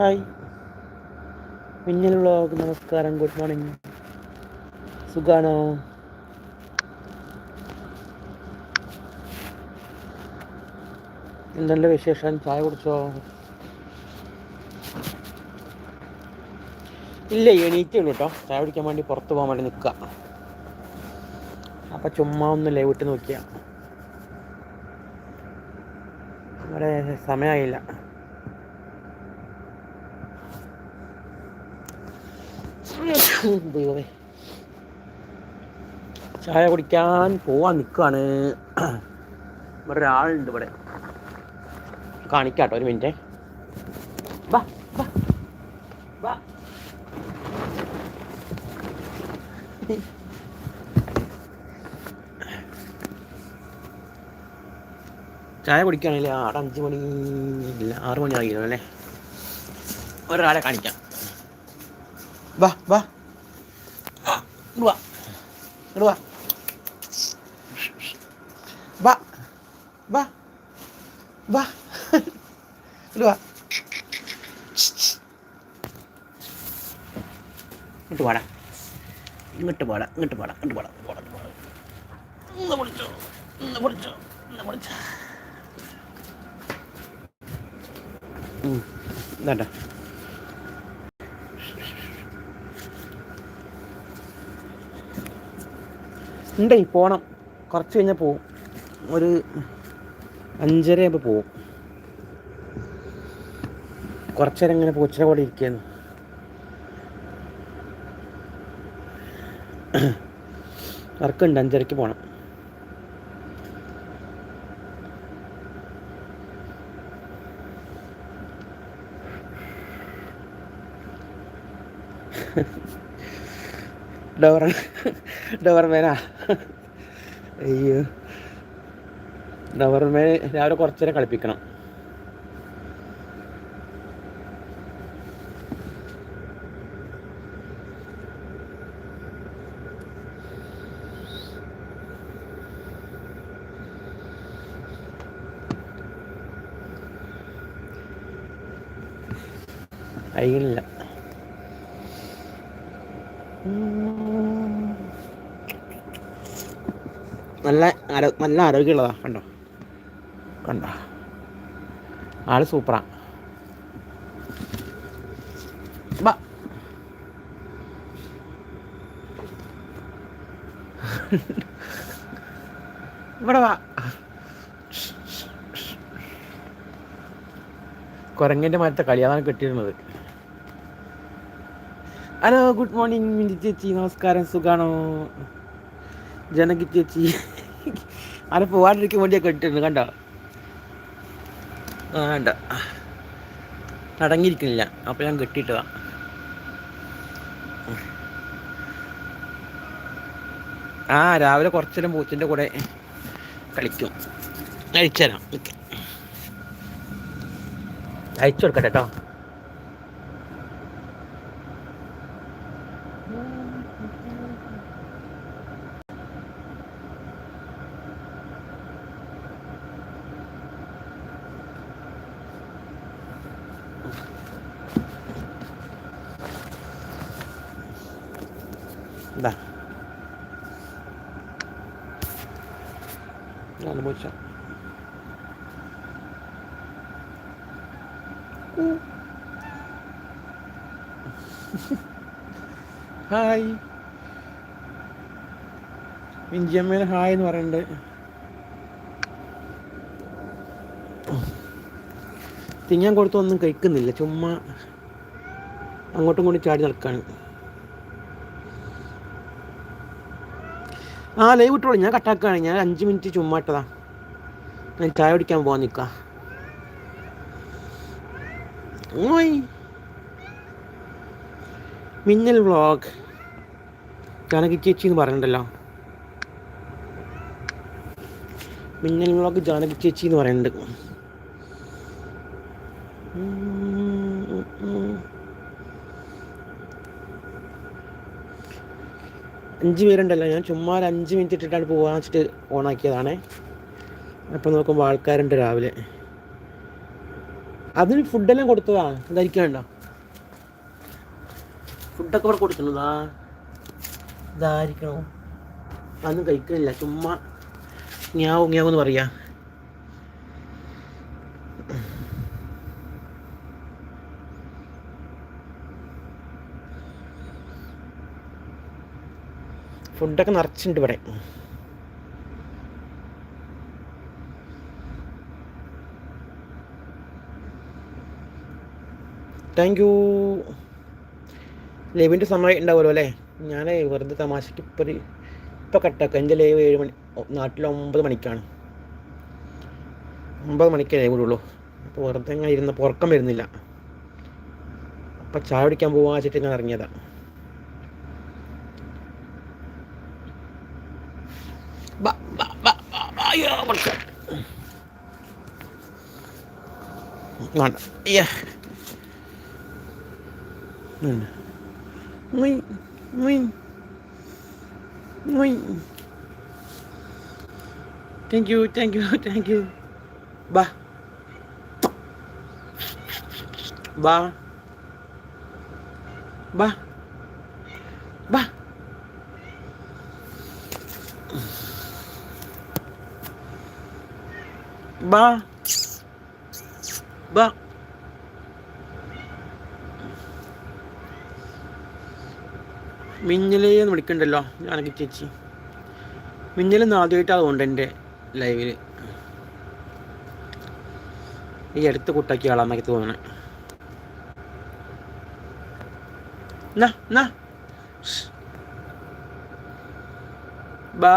Hi. മിന്നൽ vlog നമസ്കാരം good morning. സുഖാണോ? എന്തെല്ലാം വിശേഷം? ചായ കുടിച്ചോ? ഇല്ല എണീറ്റേ ഉള്ളൂ കേട്ടോ ചായ കുടിക്കാൻ വേണ്ടി പുറത്ത് പോകാൻ വേണ്ടി നിൽക്കുക അപ്പം ചുമ്മാ ഒന്ന് ലൈവിട്ട് നോക്കിയ. ഇവിടെ സമയമായില്ല ദൈവമേ. ചായ കുടിക്കാൻ പോവാൻ നിൽക്കുകയാണ് ഇവിടെ ഒരാളുണ്ട് ഇവിടെ. കാണിക്കാട്ടോ ഒരു മിനിറ്റ്. വാ വാ വാ. ചായ കുടിക്കുകയാണെങ്കിൽ ആടെ അഞ്ച് മണി ഇല്ല ആറ് മണി ആയിരുന്നു അല്ലേ? ഒരാളെ കാണിക്കാം. വാ വാ. ഇങ്ങട് വാ ഇങ്ങട് വാ വാ വാ വാ ഇങ്ങോട്ട് വാ ഇങ്ങോട്ട് പാടാ. ഇങ്ങോട്ട് പാടാ. ഇങ്ങോട്ട് പാടാ. ഇങ്ങോട്ട് പാടാ. ഇങ്ങോട്ട് പാടാ. ഇങ്ങോട്ട് പാടാ ഇന്ന് പൊളിച്ചോ ഇന്ന് പൊളിച്ചോ ഇന്ന് പൊളിച്ചോ ഉണ്ടേ പോണം. കുറച്ച് കഴിഞ്ഞാൽ പോവും. ഒരു അഞ്ചര ആകുമ്പോൾ പോവും. കുറച്ചേരം ഇങ്ങനെ പൂച്ചയുടെ കൂടെ ഇരിക്കുന്നു. വർക്കുണ്ട് അഞ്ചരയ്ക്ക് പോകണം ഡോർ ഡോർമേനാ അയ്യോ. രാവിലെ കുറച്ചു നേരം കളിപ്പിക്കണം. അയ്യില്ല നല്ല നല്ല ആരോഗ്യമുള്ളതാ കണ്ടോ? കണ്ടോ? ആൾ സൂപ്പറാ. ബാ. ഇവിടെ വാ. കുരങ്ങന്റെ മരത്തെ കളി അതാണ് കെട്ടിയിരുന്നത്. ഹലോ ഗുഡ് മോർണിംഗ് മിനി ചേച്ചി. നമസ്കാരം സുഖാണോ? ജനകി ചേച്ചി. ആരെ പോവാണ്ടിരിക്കാൻ വേണ്ടിയൊക്കെ കെട്ടിട്ടുണ്ട് കണ്ടോ? ആ വേണ്ട അടങ്ങിയിരിക്കുന്നില്ല അപ്പോൾ ഞാൻ കെട്ടിയിട്ടതാ. ആ രാവിലെ കുറച്ചേരം പൂച്ചന്റെ കൂടെ കളിക്കും. അയച്ചുതരാം ഓക്കെ. അയച്ചു കൊടുക്കട്ടെ കേട്ടോ പൂച്ച ഹായ് മിഞ്ചിയമ്മേന് ഹായ് എന്ന് പറയുന്നുണ്ട് തിങ്ങാൻ കൊടുത്തൊന്നും കഴിക്കുന്നില്ല. ചുമ്മാ അങ്ങോട്ടും ഇങ്ങോട്ടും ചാടി നടക്കാണ്. ആ ലൈവ് ഇട്ടോളൂ. ഞാൻ കട്ടാക്കാണ് ഞാൻ അഞ്ച് മിനിറ്റ് ചുമ്മാ ഇട്ടതാ. ഞാൻ ചായ കുടിക്കാൻ പോകാൻ നിൽക്കാം ഓയ് മിന്നൽ വ്ളോഗ് ജാനകി ചേച്ചി എന്ന് പറയണ്ടല്ലോ. മിന്നൽ വ്ളോഗ് ജാനകി ചേച്ചി എന്ന് പറയുന്നുണ്ട് അഞ്ച് പേരുണ്ടല്ലോ. ഞാൻ ചുമ്മാ ഒരു അഞ്ച് മിനിറ്റ് ഇട്ടിട്ടാണ് പോകാൻ വെച്ചിട്ട് ഓണാക്കിയതാണേ അപ്പം നോക്കുമ്പോൾ ആൾക്കാരുണ്ട് രാവിലെ. അതിന് ഫുഡെല്ലാം കൊടുത്തതാ. ധരിക്കണ്ട ഫുഡൊക്കെ ഇവിടെ കൊടുക്കുന്നതാ ഇതായിരിക്കണോ. അതൊന്നും കഴിക്കണില്ല. ചുമ്മാ ഞാവും ഞാവും എന്ന് പറയാ. ഫുഡൊക്കെ നിറച്ചിട്ടുണ്ട് ഇവിടെ. താങ്ക് യു ലൈവിന്റെ സമയം ഉണ്ടാവുമല്ലോ അല്ലേ? ഞാൻ വെറുതെ തമാശയ്ക്ക് ഇപ്പോൾ ഒരു ഇപ്പോൾ കട്ടാക്കാം എന്റെ ലൈവ് ഏഴ് മണി നാട്ടിൽ ഒമ്പത് മണിക്കാണ്. ഒമ്പത് മണിക്കേ ലൈവ് ഉള്ളൂ അപ്പോൾ വെറുതെ ഇങ്ങനെ ഇരുന്ന് പുറക്കം വരുന്നില്ല. അപ്പം ചായ കുടിക്കാൻ പോകാൻ വെച്ചിട്ട് ഞാൻ ഇറങ്ങിയതാണ് Ba, ba, ba, ba, ba, ayo, berkat. Ngon, iya. Mana? Mui, mui, mui. Thank you, thank you, thank you. Ba. Ba. Ba. Ba. ബാ ബാ മിന്നലേ എന്ന് വിളിക്കണ്ടല്ലോ ഞാനൊക്കെ ചേച്ചി. മിന്നലെന്ന് ആദ്യമായിട്ടാണ് അതുകൊണ്ട് എന്റെ ലൈവിൽ ഈ അടുത്ത് കുട്ടാക്കിയ ആളാന്നൊക്കെ തോന്നണേ. ബാ.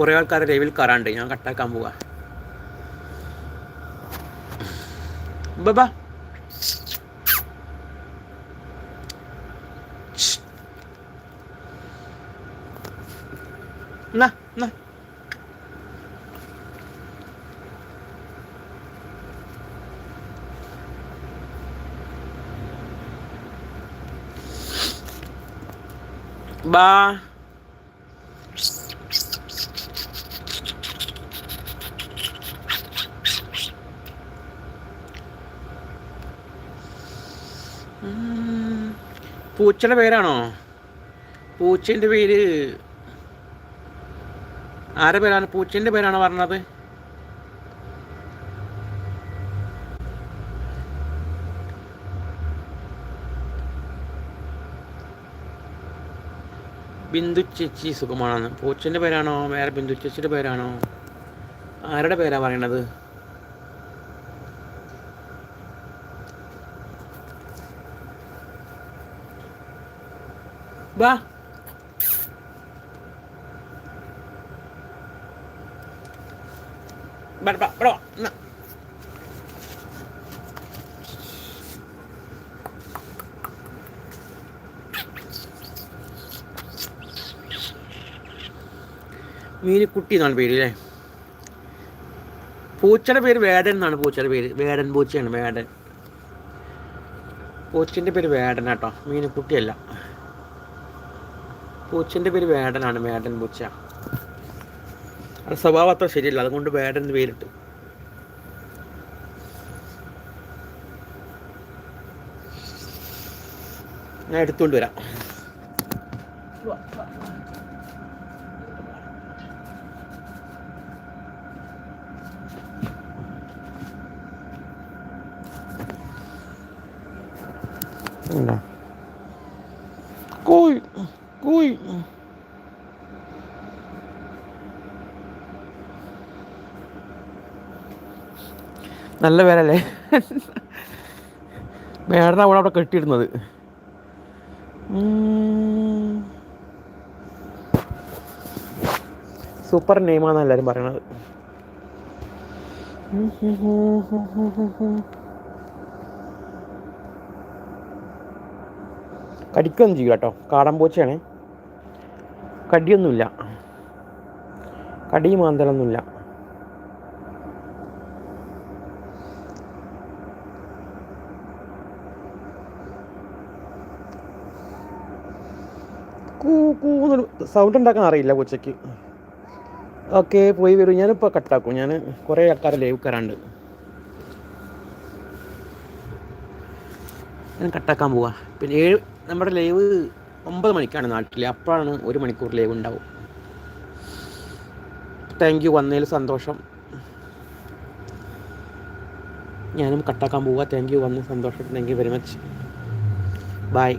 കുറേ ആൾക്കാരെ ലൈവിൽ കയറാണ്ട് ഞാൻ കട്ടാക്കാൻ പോവാ ബബാ Na, na. Ba. പൂച്ചയുടെ പേരാണോ? പൂച്ചേന്റെ പേര് ആരുടെ പേരാണ്? പൂച്ചേന്റെ പേരാണോ പറഞ്ഞത്? ബിന്ദു ചേച്ചി സുഖമാണെന്ന്. പൂച്ചന്റെ പേരാണോ? വേറെ ബിന്ദു ചേച്ചിയുടെ പേരാണോ? ആരുടെ പേരാണ് പറയണത്? വാ. bada, bada. മീന് കുട്ടി എന്നാണ് പേര് അല്ലേ? പൂച്ചയുടെ പേര് വേടൻ എന്നാണ് പൂച്ചയുടെ പേര്. വേടൻ പൂച്ചയാണ് വേടൻ. പൂച്ചന്റെ പേര് വേടൻ കേട്ടോ മീനിക്കുട്ടിയല്ല. പൂച്ചന്റെ പേര് വേടനാണ് വേടൻ പൂച്ച. അത് സ്വഭാവം അത്ര ശരിയല്ല അതുകൊണ്ട് വേടൻ പേരിട്ടു. ഞാൻ എടുത്തുകൊണ്ട് വരാം. ഉണ്ടോ? നല്ല പേരല്ലേ? മേടന അവിടെ അവിടെ കെട്ടിയിടുന്നത് സൂപ്പർ നെയ്മാന്ന് എല്ലാവരും പറയണത്. കടിക്കൊന്നും ചെയ്യൂ കേട്ടോ കാടൻ പൂച്ചയാണ്. കടിയൊന്നുമില്ല. കടി മാന്തലൊന്നുമില്ല. കൂന്നൊരു സൗണ്ട് ഉണ്ടാക്കാൻ അറിയില്ല കൊച്ചയ്ക്ക്. ഓക്കെ പോയി വരും. ഞാനിപ്പോൾ കട്ടാക്കും. ഞാൻ കുറേ ആൾക്കാർ ലൈവ് കയറാണ്ട്. ഞാൻ കട്ടാക്കാൻ പോവാ. പിന്നെ ഏഴ് നമ്മുടെ ലൈവ് ഒമ്പത് മണിക്കാണ് നാട്ടിൽ അപ്പോഴാണ് ഒരു മണിക്കൂർ ലൈവ് ഉണ്ടാവും. താങ്ക് യു വന്നതിൽ സന്തോഷം. ഞാനും കട്ടാക്കാൻ പോവുക താങ്ക് യു വന്ന സന്തോഷം. Thank you very much bye